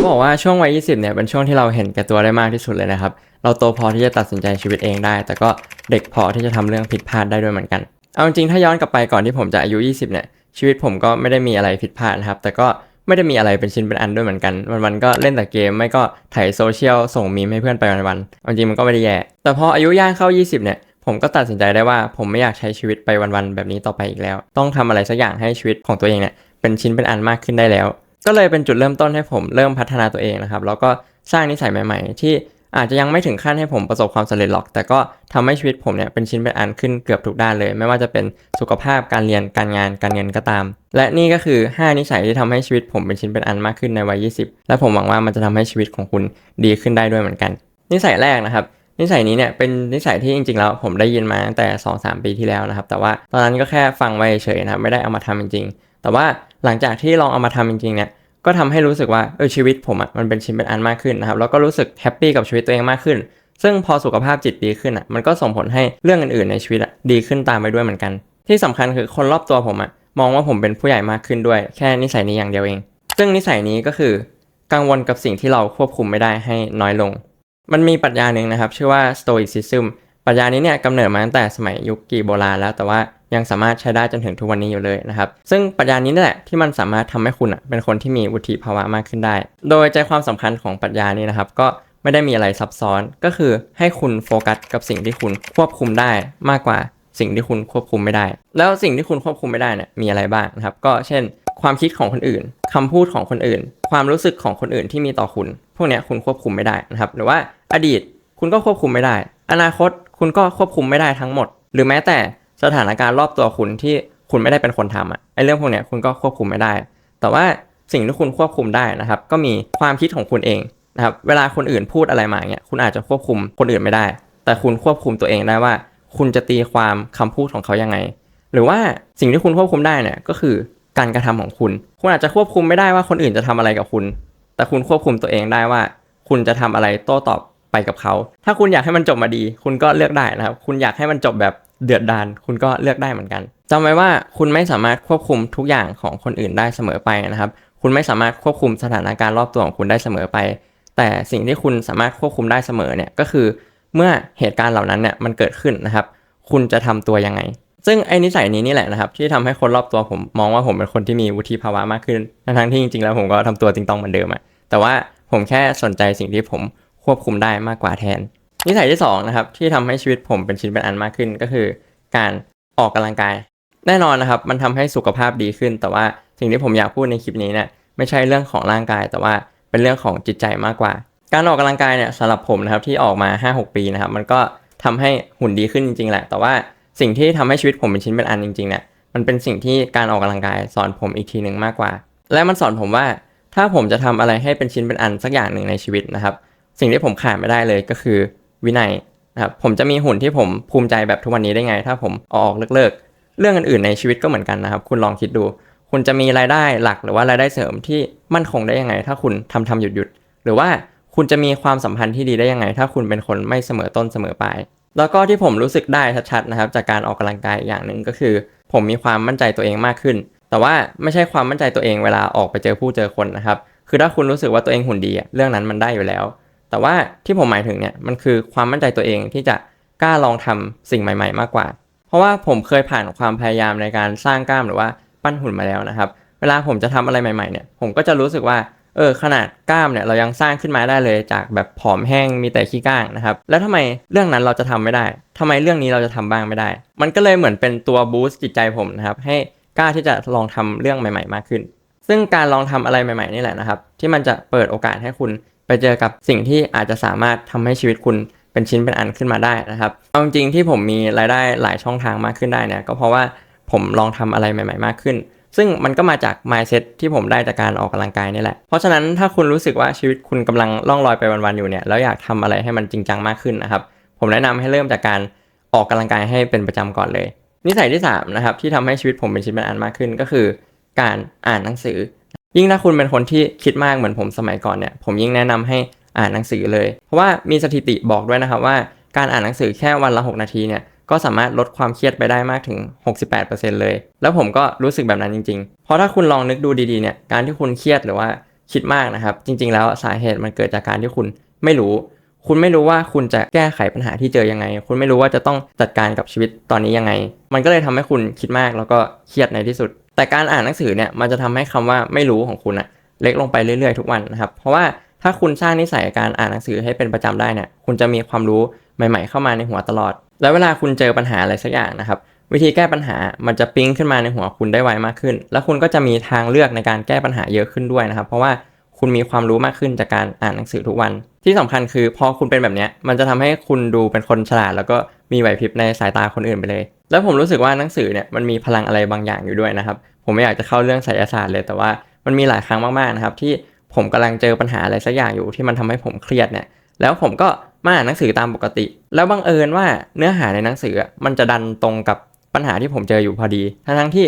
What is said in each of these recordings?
เขาบอกว่าช่วงวัย 20 เนี่ยเป็นช่วงที่เราเห็นแก่ตัวได้มากที่สุดเลยนะครับ เราโตพอที่จะตัดสินใจชีวิตเองได้ แต่ก็เด็กพอที่จะทำเรื่องผิดพลาดได้ด้วยเหมือนกัน เอาจริงๆถ้าย้อนกลับไปก่อนที่ผมจะอายุ 20 เนี่ยชีวิตผมก็ไม่ได้มีอะไรผิดพลาดนะครับ แต่ก็ไม่ได้มีอะไรเป็นชิ้นเป็นอันด้วยเหมือนกัน วันๆก็เล่นแต่เกมไม่ก็ถ่ายโซเชียลส่งมีมให้เพื่อนไปวันๆเอาจริงมันก็ไม่ได้แย่ แต่พออายุย่างเข้า 20 เนี่ยผมก็ตัดสินใจได้ว่าผมไม่อยากใช้ชีวิตไปวันๆแบบนี้ต่อไปอีกแล้ว ต้องทำอะไรสักอย่างให้ชีวิตของตัวเองเนี่ยเป็นชิ้นเป็นอันมากขึ้นได้แล้ว ก็เลยเป็นจุดเริ่มต้นให้ผมเริ่มพัฒนาตัวเองนะครับ แล้วก็สร้างนิสัยใหม่ ๆ ที่อาจจะยังไม่ถึงขั้นให้ผมประสบความสำเร็จหรอก แต่ก็ทำให้ชีวิตผมเนี่ยเป็นชิ้นเป็นอันขึ้นเกือบทุกด้านเลย ไม่ว่าจะเป็นสุขภาพการเรียนการงานการเงินก็ตาม และนี่ก็คือ 5 นิสัยที่ทำให้ชีวิตผมเป็นชิ้นเป็นอันมากขึ้นในวัย 20 และผมหวังว่ามันจะทำให้ชีวิตของคุณดีขึ้นได้ด้วยเหมือนกัน นิสัยแรกนะครับนิสัยนี้เนี่ยเป็นนิสัยที่จริงๆแล้วผมได้ยินมาตั้งแต่ 2-3 ปีที่แล้วนะครับ แต่ว่าตอนนั้นก็แค่ฟังไว้เฉยนะครับไม่ได้เอามาทำจริง ๆ แต่ว่าหลังจากที่ลองเอามาทำจริงๆเนี่ย ก็ทำให้รู้สึกว่าเออชีวิตผมอะมันเป็นชิ้นเป็นอันมากขึ้นนะครับแล้วก็รู้สึกแฮปปี้กับชีวิตตัวเองมากขึ้น ซึ่งพอสุขภาพจิตดีขึ้นอะมันก็ส่งผลให้เรื่องอื่นๆในชีวิตอะดีขึ้นตามไปด้วยเหมือนกัน ที่สำคัญคือคนรอบตัวผมอะมองว่าผมเป็นผู้ใหญ่มากขึ้นด้วย แค่นิสัยนี้อย่างเดียวเอง ซึ่งนิสัยนี้ก็คือกังวลกับสิ่งที่เราควบคุมไม่ได้ให้น้อยลง มันมีปรัชญาหนึ่งนะครับ ชื่อว่า Stoicism ปรัชญานี้เนี่ยกำเนิดมาตั้งแต่สมัยยุคกรีกโบราณแล้วแต่ว่า ยังสามารถใช้ได้จนถึงทุกวันนี้อยู่เลยนะครับ ซึ่งปรัชญานี้นี่แหละที่มันสามารถทำให้คุณอะเป็นคนที่มีวุฒิภาวะมากขึ้นได้ โดยใจความสำคัญของปรัชญานี้นะครับ ก็ไม่ได้มีอะไรซับซ้อนก็คือให้คุณโฟกัสกับสิ่งที่คุณควบคุมได้มากกว่าสิ่งที่คุณควบคุมไม่ได้ แล้วสิ่งที่คุณควบคุมไม่ได้เนี่ยมีอะไรบ้างนะครับ ก็เช่น ความคิดของคนอื่นคำพูดของคนอื่น ความรู้สึกของคนอื่นที่มีต่อคุณ พวกนี้คุณควบคุมไม่ได้นะครับ หรือว่าอดีตคุณก็ควบคุมไม่ได้ อนาคตคุณก็ควบคุมไม่ได้ทั้งหมด หรือแม้แต่ สถานการณ์รอบตัวคุณที่คุณไม่ได้เป็นคนทำอะไอเรื่องพวกเนี้ยคุณก็ควบคุมไม่ได้ แต่ว่าสิ่งที่คุณควบคุมได้นะครับ ก็มีความคิดของคุณเองนะครับ เวลาคนอื่นพูดอะไรมาเนี่ยคุณอาจจะควบคุมคนอื่นไม่ได้ แต่คุณควบคุมตัวเองได้ว่า คุณจะตีความคำพูดของเขายังไง หรือว่าสิ่งที่คุณควบคุมได้เนี่ยก็คือการกระทำของคุณ คุณอาจจะควบคุมไม่ได้ว่าคนอื่นจะทำอะไรกับคุณ แต่คุณควบคุมตัวเองได้ว่า คุณจะทำอะไรโต้ตอบไปกับเขา ถ้าคุณอยากให้มันจบมาดี คุณก็เลือกได้นะครับ คุณอยากให้มันจบแบบ เดือดดาลคุณก็เลือกได้เหมือนกันจำไว้ว่าคุณไม่สามารถควบคุมทุกอย่างของคนอื่นได้เสมอไปนะครับ คุณไม่สามารถควบคุมสถานการณ์รอบตัวของคุณได้เสมอไป แต่สิ่งที่คุณสามารถควบคุมได้เสมอเนี่ยก็คือ เมื่อเหตุการณ์เหล่านั้นเนี่ยมันเกิดขึ้นนะครับ คุณจะทำตัวยังไง ซึ่งไอ้นิสัยนี้นี่แหละนะครับ ที่ทำให้คนรอบตัวผมมองว่าผมเป็นคนที่มีวุฒิภาวะมากขึ้นทั้งที่จริงๆแล้วผมก็ทำตัวติงตองเหมือนเดิมอะแต่ว่าผมแค่สนใจสิ่งที่ผมควบคุมได้มากกว่าแทน นิสัยที่สองนะครับที่ทำให้ชีวิตผมเป็นชิ้นเป็นอันมากขึ้นก็คือ การออกกำลังกาย แน่นอนนะครับมันทำให้สุขภาพดีขึ้น แต่ว่าสิ่งที่ผมอยากพูดในคลิปนี้เนี่ยไม่ใช่เรื่องของร่างกาย แต่ว่าเป็นเรื่องของจิตใจมากกว่า การออกกำลังกายเนี่ยสำหรับผมนะครับที่ออกมา 5-6 ปีนะครับมันก็ทำให้หุ่นดีขึ้นจริงๆแหละแต่ว่าสิ่งที่ทำให้ชีวิตผมเป็นชิ้นเป็นอันจริงๆเนี่ยมันเป็นสิ่งที่การออกกำลังกายสอนผมอีกทีหนึ่งมากกว่า และมันสอนผมว่าถ้าผมจะทำอะไรให้เป็นชิ้นเป็นอันสักอย่างหนึ่งในชีวิตนะครับ สิ่งที่ผมขาดไม่ได้เลยก็คือ วินัยนะครับผมจะมีหุ่นที่ผมภูมิใจแบบทุกวันนี้ได้ไง ถ้าผมเอาออกเลิกเรื่องอื่นๆในชีวิตก็เหมือนกันนะครับ คุณลองคิดดู คุณจะมีรายได้หลักหรือว่ารายได้เสริมที่มั่นคงได้ยังไง ถ้าคุณทำทำหยุดหยุดหรือว่าคุณจะมีความสัมพันธ์ที่ดีได้ยังไง ถ้าคุณเป็นคนไม่เสมอต้นเสมอปลายแล้วก็ที่ผมรู้สึกได้ชัดๆนะครับ จากการออกกำลังกายอย่างหนึ่งก็คือ ผมมีความมั่นใจตัวเองมากขึ้น แต่ว่าไม่ใช่ความมั่นใจตัวเองเวลาออกไปเจอผู้เจอคนนะครับคือถ้าคุณรู้สึกว่าตัวเองหุ่นดีเรื่องนั้นมันได้อยู่แล้ว แต่ว่าที่ผมหมายถึงเนี่ยมันคือความมั่นใจตัวเองที่จะกล้าลองทำสิ่งใหม่ ๆ มากกว่า เพราะว่าผมเคยผ่านความพยายามในการสร้างกล้ามหรือว่าปั้นหุ่นมาแล้วนะครับ เวลาผมจะทำอะไรใหม่ๆเนี่ยผมก็จะรู้สึกว่าเออขนาดกล้ามเนี่ยเรายังสร้างขึ้นมาได้เลยจากแบบผอมแห้งมีแต่ขี้ก้างนะครับ แล้วทำไมเรื่องนั้นเราจะทำไม่ได้ทำไมเรื่องนี้เราจะทำบ้างไม่ได้ มันก็เลยเหมือนเป็นตัวบูสต์จิตใจผมนะครับให้กล้าที่จะลองทำเรื่องใหม่ ๆ มากขึ้น ซึ่งการลองทำอะไรใหม่ ๆ นี่แหละนะครับ ที่มันจะเปิดโอกาสให้คุณ ไปเจอกับสิ่งที่อาจจะสามารถทำให้ชีวิตคุณเป็นชิ้นเป็นอันขึ้นมาได้นะครับเอาจริงที่ผมมีรายได้หลายช่องทางมากขึ้นได้เนี่ยก็เพราะว่าผมลองทำอะไรใหม่ ๆ มากขึ้น ซึ่งมันก็มาจาก mindset ที่ผมได้จากการออกกำลังกายนี่แหละ เพราะฉะนั้นถ้าคุณรู้สึกว่าชีวิตคุณกำลังล่องลอยไปวันๆอยู่เนี่ยแล้วอยากทำอะไรให้มันจริงจังมากขึ้นนะครับผมแนะนำให้เริ่มจากการออกกำลังกายให้เป็นประจำก่อนเลย นิสัยที่3นะครับที่ทำให้ชีวิตผมเป็นชิ้นเป็นอันมากขึ้นก็คือ การอ่านหนังสือ ยิ่งถ้าคุณเป็นคนที่คิดมากเหมือนผมสมัยก่อนเนี่ยผมยิ่งแนะนำให้อ่านหนังสือเลย เพราะว่ามีสถิติบอกด้วยนะครับว่าการอ่านหนังสือแค่วันละ 6 นาทีเนี่ยก็สามารถลดความเครียดไปได้มากถึง 68%เลย แล้วผมก็รู้สึกแบบนั้นจริงๆ เพราะถ้าคุณลองนึกดูดีๆเนี่ยการที่คุณเครียดหรือว่าคิดมากนะครับ จริงๆ แล้วสาเหตุมันเกิดจากการที่คุณไม่รู้ คุณไม่รู้ว่าคุณจะแก้ไขปัญหาที่เจอยังไง คุณไม่รู้ว่าจะต้องจัดการกับชีวิตตอนนี้ยังไง มันก็เลยทำให้คุณคิดมากแล้วก็เครียดในที่สุด แต่การอ่านหนังสือเนี่ยมันจะทำให้คำว่าไม่รู้ของคุณอะเล็กลงไปเรื่อยๆทุกวันนะครับ เพราะว่าถ้าคุณสร้างนิสัยการอ่านหนังสือให้เป็นประจำได้เนี่ย คุณจะมีความรู้ใหม่ ๆ เข้ามาในหัวตลอด แล้วเวลาคุณเจอปัญหาอะไรสักอย่างนะครับ วิธีแก้ปัญหามันจะปิ๊งขึ้นมาในหัวคุณได้ไวมากขึ้น แล้วคุณก็จะมีทางเลือกในการแก้ปัญหาเยอะขึ้นด้วยนะครับ เพราะว่า คุณมีความรู้มากขึ้นจากการอ่านหนังสือทุกวัน ที่สำคัญคือพอคุณเป็นแบบนี้มันจะทำให้คุณดูเป็นคนฉลาด แล้วก็มีไหวพริบในสายตาคนอื่นไปเลย แล้วผมรู้สึกว่าหนังสือเนี่ยมันมีพลังอะไรบางอย่างอยู่ด้วยนะครับ ผมไม่อยากจะเข้าเรื่องไสยศาสตร์เลย แต่ว่ามันมีหลายครั้งมากๆนะครับที่ผมกำลังเจอปัญหาอะไรสักอย่างอยู่ที่มันทำให้ผมเครียดเนี่ยแล้วผมก็มาอ่านหนังสือตามปกติ แล้วบังเอิญว่าเนื้อหาในหนังสือมันจะดันตรงกับปัญหาที่ผมเจออยู่พอดี ทั้งทั้งที่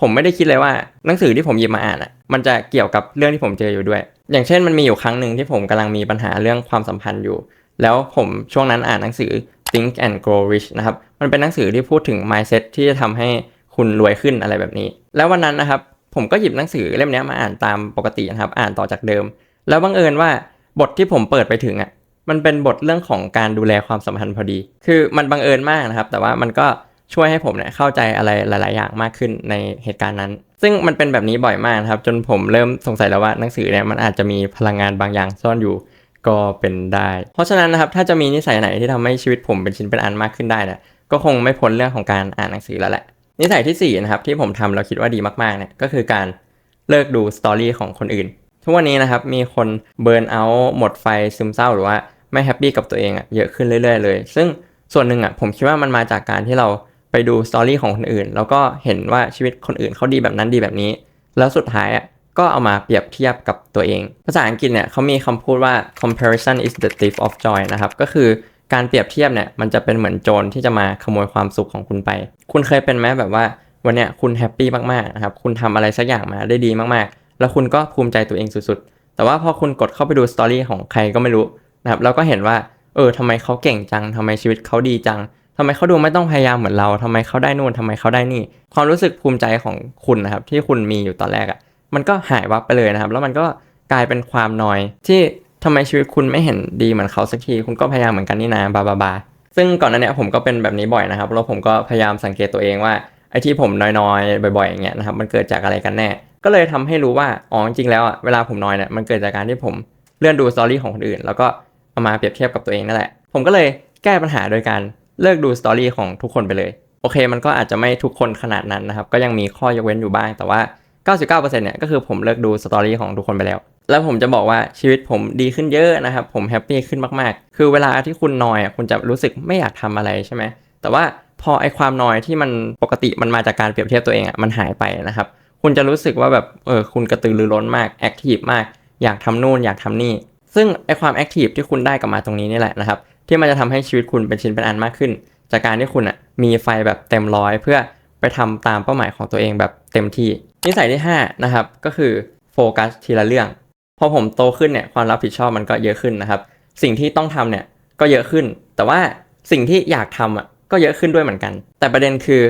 ผมไม่ได้คิดเลยว่าหนังสือที่ผมหยิบมาอ่านอะมันจะเกี่ยวกับเรื่องที่ผมเจออยู่ด้วย อย่างเช่นมันมีอยู่ครั้งหนึ่งที่ผมกำลังมีปัญหาเรื่องความสัมพันธ์อยู่ แล้วผมช่วงนั้นอ่านหนังสือ Think and Grow Rich นะครับมันเป็นหนังสือที่พูดถึง mindset ที่จะทำให้คุณรวยขึ้นอะไรแบบนี้ แล้ววันนั้นนะครับผมก็หยิบหนังสือเล่มนี้มาอ่านตามปกตินะครับอ่านต่อจากเดิม แล้วบังเอิญว่าบทที่ผมเปิดไปถึงอะมันเป็นบทเรื่องของการดูแลความสัมพันธ์พอดี คือมันบังเอิญมากนะครับ แต่ว่ามันก็ ช่วยให้ผมเนี่ยเข้าใจอะไรหลาย ๆ อย่างมากขึ้นในเหตุการณ์นั้น ซึ่งมันเป็นแบบนี้บ่อยมากครับ จนผมเริ่มสงสัยแล้วว่าหนังสือเนี่ยมันอาจจะมีพลังงานบางอย่างซ่อนอยู่ก็เป็นได้ เพราะฉะนั้นนะครับถ้าจะมีนิสัยไหนที่ทำให้ชีวิตผมเป็นชิ้นเป็นอันมากขึ้นได้เนี่ยก็คงไม่พ้นเรื่องของการอ่านหนังสือแล้วแหละ นิสัยที่4นะครับที่ผมทำแล้วคิดว่าดีมากๆเนี่ยก็คือการเลิกดูสตอรี่ของคนอื่น ทุกวันนี้นะครับมีคนเบิร์นเอาหมดไฟซึมเศร้าหรือว่าไม่แฮปปี้กับตัวเองอะเยอะขึ้นเรื่อย ๆ เลย ซึ่งส่วนหนึ่งอะผมคิดว่ามันมาจากการที่เรา ไปดูสตอรี่ของคนอื่น แล้วก็เห็นว่าชีวิตคนอื่นเขาดีแบบนั้นดีแบบนี้ แล้วสุดท้ายอะก็เอามาเปรียบเทียบกับตัวเอง ภาษาอังกฤษเนี่ยเขามีคำพูดว่า comparison is the thief of joy นะครับ ก็คือการเปรียบเทียบเนี่ยมันจะเป็นเหมือนโจรที่จะมาขโมยความสุขของคุณไป คุณเคยเป็นไหมแบบว่าวันเนี้ยคุณแฮปปี้มากๆนะครับ คุณทำอะไรสักอย่างมาได้ดีมากๆ แล้วคุณก็ภูมิใจตัวเองสุดๆ แต่ว่าพอคุณกดเข้าไปดูสตอรี่ของใครก็ไม่รู้นะครับแล้วก็เห็นว่า เออทำไมเขาเก่งจังทำไมชีวิตเขาดีจัง ทำไมเขาดูไม่ต้องพยายามเหมือนเราทำไมเขาได้นู่นทำไมเขาได้นี่ ความรู้สึกภูมิใจของคุณนะครับ ที่คุณมีอยู่ตอนแรกอะ่ะ มันก็หายวับไปเลยนะครับ แล้วมันก็กลายเป็นความนอยที่ทำไมชีวิตคุณไม่เห็นดีเหมือนเขาสักทีคุณก็พยายามเหมือนกันนี่นะบาบาบาซึ่งก่อนหน้านี้ผมก็เป็นแบบนี้บ่อยนะครับแล้วผมก็พยายามสังเกตตัวเองว่าไอ้ที่ผมน้อยๆ บ่อยๆอย่างเงี้ยนะครับมันเกิดจากอะไรกันแน่ ก็เลยทำให้รู้ว่าอ๋อจริงๆแล้วอะเวลาผมน้อยเนี่ยมันเกิดจากการที่ผมเลื่อนดูสตอรี่ของคนอื่น แล้วก็เอามาเปรียบเทียบกับตัวเองนั่นแหละ ผมก็เลยแก้ปัญหาโดยการ เลิกดูสตอรี่ของทุกคนไปเลย โอเค มันก็อาจจะไม่ทุกคนขนาดนั้นนะครับ ก็ยังมีข้อยกเว้นอยู่บ้าง แต่ว่า 99%เนี่ยก็คือผมเลิกดูสตอรี่ของทุกคนไปแล้ว แล้วผมจะบอกว่าชีวิตผมดีขึ้นเยอะนะครับ ผมแฮปปี้ขึ้นมากๆ คือเวลาที่คุณนอยคุณจะรู้สึกไม่อยากทำอะไรใช่ไหม แต่ว่าพอไอความนอยที่มันปกติมันมาจากการเปรียบเทียบตัวเองอะมันหายไปนะครับ คุณจะรู้สึกว่าแบบเออคุณกระตือรือร้นมากแอคทีฟมาก อยากทำนู่นอยากทำนี่ ซึ่งไอความแอคทีฟที่คุณได้กลับมาตรงนี้นี่แหละนะครับ ที่มันจะทำให้ชีวิตคุณเป็นชิ้นเป็นอันมากขึ้น จากการที่คุณอะมีไฟแบบเต็มร้อยเพื่อไปทำตามเป้าหมายของตัวเองแบบเต็มที่ นิสัยที่ 5 นะครับ ก็คือโฟกัสทีละเรื่อง พอผมโตขึ้นเนี่ยความรับผิดชอบมันก็เยอะขึ้นนะครับ สิ่งที่ต้องทำเนี่ยก็เยอะขึ้น แต่ว่าสิ่งที่อยากทำอะก็เยอะขึ้นด้วยเหมือนกัน แต่ประเด็นคือ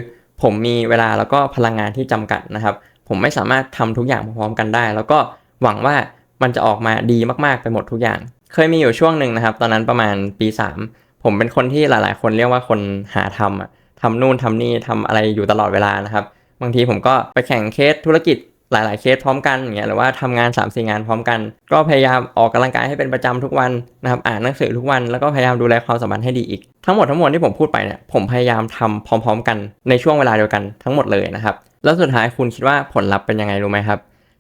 ผมมีเวลาแล้วก็พลังงานที่จำกัดนะครับ ผมไม่สามารถทำทุกอย่างพร้อมกันได้ แล้วก็หวังว่ามันจะออกมาดีมากๆไปหมดทุกอย่าง เคยมีอยู่ช่วงหนึ่งนะครับ ตอนนั้นประมาณปี 3 ผมเป็นคนที่หลาย ๆ คนเรียกว่าคนหาทำอะทำนู่นทำนี่ทำอะไรอยู่ตลอดเวลานะครับ บางทีผมก็ไปแข่งเคสธุรกิจหลาย ๆ เคสพร้อมกันอย่างเงี้ยหรือว่าทำงาน3ามสี่งานพร้อมกัน ก็พยายามออกกำลังกายให้เป็นประจำทุกวันนะครับอ่านหนังสือทุกวันแล้วก็พยายามดูแลความสัมพันธ์ให้ดีอีก ทั้งหมดทั้งมวลที่ผมพูดไปเนี่ยผมพยายามทำพร้อม ๆ กันในช่วงเวลาเดียวกันทั้งหมดเลยนะครับ แล้วสุดท้ายคุณคิดว่าผลลัพธ์เป็นยังไงรู้ไหมครับ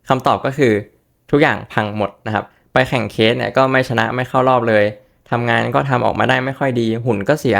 คำตอบก็คือทุกอย่างพังหมดนะครับ ไปแข่งเคสเนี่ยก็ไม่ชนะไม่เข้ารอบเลยทำงานก็ทำออกมาได้ไม่ค่อยดี หุ่นก็เสีย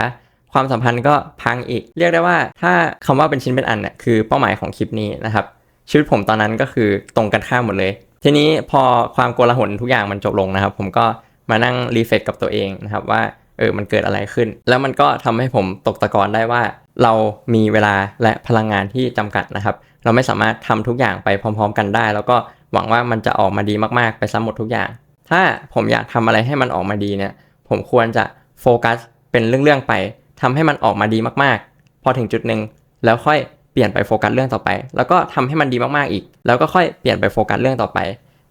ความสัมพันธ์ก็พังอีก เรียกได้ว่าถ้าคำว่าเป็นชิ้นเป็นอันเนี่ยคือเป้าหมายของคลิปนี้นะครับชีวิตผมตอนนั้นก็คือตรงกันข้ามหมดเลย ทีนี้พอความโกลาหลทุกอย่างมันจบลงนะครับ ผมก็มานั่งรีเฟกกับตัวเองนะครับว่าเออมันเกิดอะไรขึ้น แล้วมันก็ทำให้ผมตกตะกอนได้ว่า เรามีเวลาและพลังงานที่จำกัดนะครับ เราไม่สามารถทำทุกอย่างไปพร้อม ๆ กันได้ แล้วก็หวังว่ามันจะออกมาดีมากๆไปซะหมดทุกอย่าง ถ้าผมอยากทำอะไรให้มันออกมาดีเนี่ย ผมควรจะโฟกัสเป็นเรื่องๆไปทำให้มันออกมาดีมากๆ พอถึงจุดหนึ่งแล้วค่อยเปลี่ยนไปโฟกัสเรื่องต่อไป แล้วก็ทำให้มันดีมากๆอีก แล้วก็ค่อยเปลี่ยนไปโฟกัสเรื่องต่อไป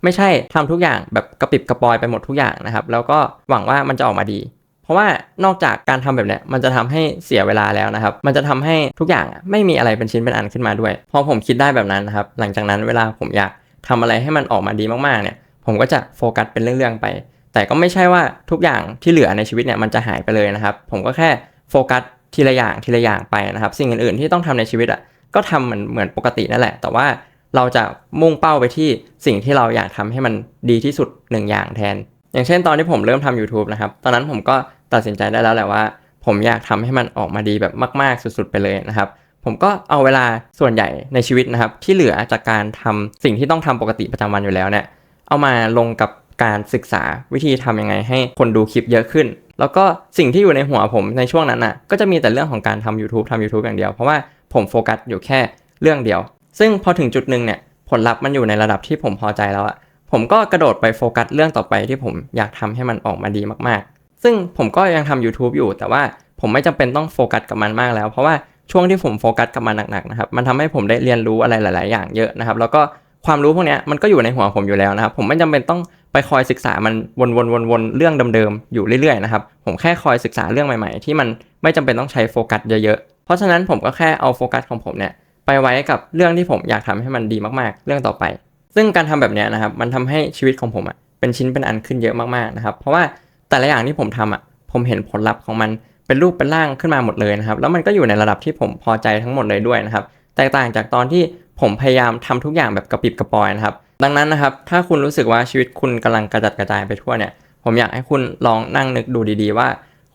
ไม่ใช่ทำทุกอย่างแบบกระปิบกระปอยไปหมดทุกอย่างนะครับ แล้วก็หวังว่ามันจะออกมาดี เพราะว่านอกจากการทำแบบเนี้ยมันจะทำให้เสียเวลาแล้วนะครับ มันจะทำให้ทุกอย่างไม่มีอะไรเป็นชิ้นเป็นอันขึ้นมาด้วย พอผมคิดได้แบบนั้นนะครับ หลังจากนั้นเวลาผมอยากทำอะไรให้มันออกมาดีมากๆเนี่ย ผมก็จะโฟกัสเป็นเรื่องๆไป แต่ก็ไม่ใช่ว่าทุกอย่างที่เหลือในชีวิตเนี่ยมันจะหายไปเลยนะครับ ผมก็แค่โฟกัสทีละอย่างทีละอย่างไปนะครับ สิ่งอื่นๆที่ต้องทำในชีวิตอะก็ทำเหมือนเหมือนปกตินั่นแหละ แต่ว่าเราจะมุ่งเป้าไปที่สิ่งที่เราอยากทำให้มันดีที่สุดหนึ่งอย่างแทน อย่างเช่นตอนที่ผมเริ่มทำ YouTube นะครับ ตอนนั้นผมก็ตัดสินใจได้แล้วแหละว่า ผมอยากทำให้มันออกมาดีแบบมาก ๆ สุด ๆ ไปเลยนะครับ ผมก็เอาเวลาส่วนใหญ่ในชีวิตนะครับ ที่เหลือจากการทำสิ่งที่ต้องทำปกติประจำวันอยู่แล้วเนี่ย เอามาลงกับการศึกษาวิธีทำยังไงให้คนดูคลิปเยอะขึ้น แล้วก็สิ่งที่อยู่ในหัวผมในช่วงนั้นน่ะก็จะมีแต่เรื่องของการทำ YouTube ทำ YouTube อย่างเดียว เพราะว่าผมโฟกัสอยู่แค่เรื่องเดียว ซึ่งพอถึงจุดหนึ่งเนี่ยผลลัพธ์มันอยู่ในระดับที่ผมพอใจแล้วอะผมก็กระโดดไปโฟกัสเรื่องต่อไปที่ผมอยากทำให้มันออกมาดีมากๆ ซึ่งผมก็ยังทำ YouTube อยู่ แต่ว่าผมไม่จำเป็นต้องโฟกัสกับมันมากแล้ว เพราะว่าช่วงที่ผมโฟกัสกับมันหนักๆนะครับ มันทำให้ผมได้เรียนรู้อะไรหลาย ๆ อย่างเยอะนะครับ แล้วก็ ความรู้พวกนี้มันก็อยู่ในหัวผมอยู่แล้วนะครับ ผมไม่จำเป็นต้องไปคอยศึกษามันวนๆๆเรื่องเดิมๆอยู่เรื่อยๆนะครับ ผมแค่คอยศึกษาเรื่องใหม่ๆ ที่มันไม่จำเป็นต้องใช้โฟกัสเยอะๆ เพราะฉะนั้นผมก็แค่เอาโฟกัสของผมเนี่ยไปไว้กับเรื่องที่ผมอยากทำให้มันดีมากๆ เรื่องต่อไป ซึ่งการทำแบบนี้นะครับ มันทำให้ชีวิตของผมอะเป็นชิ้นเป็นอันขึ้นเยอะมากๆนะครับ เพราะว่าแต่ละอย่างที่ผมทำอะผมเห็นผลลัพธ์ของมันเป็นรูปเป็นร่างขึ้นมาหมดเลยนะครับ แล้วมันก็อยู่ในระดับที่ผมพอใจทั้งหมดเลยด้วยนะครับ แตกต่างจากตอนที่ ผมพยายามทำทุกอย่างแบบกระปิบกระปอยนะครับ ดังนั้นนะครับ ถ้าคุณรู้สึกว่าชีวิตคุณกำลังกระจัดกระจายไปทั่วเนี่ย ผมอยากให้คุณลองนั่งนึกดูดีๆ ว่า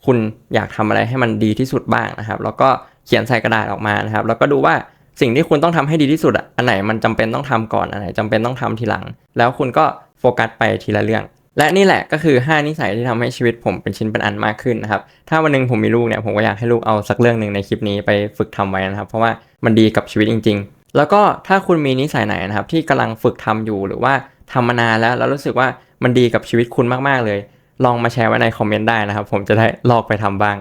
คุณอยากทำอะไรให้มันดีที่สุดบ้างนะครับ แล้วก็เขียนใส่กระดาษออกมานะครับ แล้วก็ดูว่าสิ่งที่คุณต้องทำให้ดีที่สุดอะ อันไหนมันจำเป็นต้องทำก่อน อันไหนจำเป็นต้องทำทีหลัง แล้วคุณก็โฟกัสไปทีละเรื่อง และนี่แหละก็คือ 5 นิสัยที่ทำให้ชีวิตผมเป็นชิ้นเป็นอันมากขึ้นนะครับ ถ้าวันหนึงผมมีลูกเนี่ย ผมก็อยากให้ลูกเอาสักเรื่องหนึ่งในคลิปนี้ไปฝึกทำไว้นะครับ เพราะว่ามันดีกับชีวิตจริง ๆ แล้วก็ถ้าคุณมีนิสัยไหนนะครับที่กำลังฝึกทำอยู่หรือว่าทำมานานแล้วแล้วรู้สึกว่ามันดีกับชีวิตคุณมากๆเลย ลองมาแชร์ไว้ในคอมเมนต์ได้นะครับ ผมจะได้ลอกไปทำบ้าง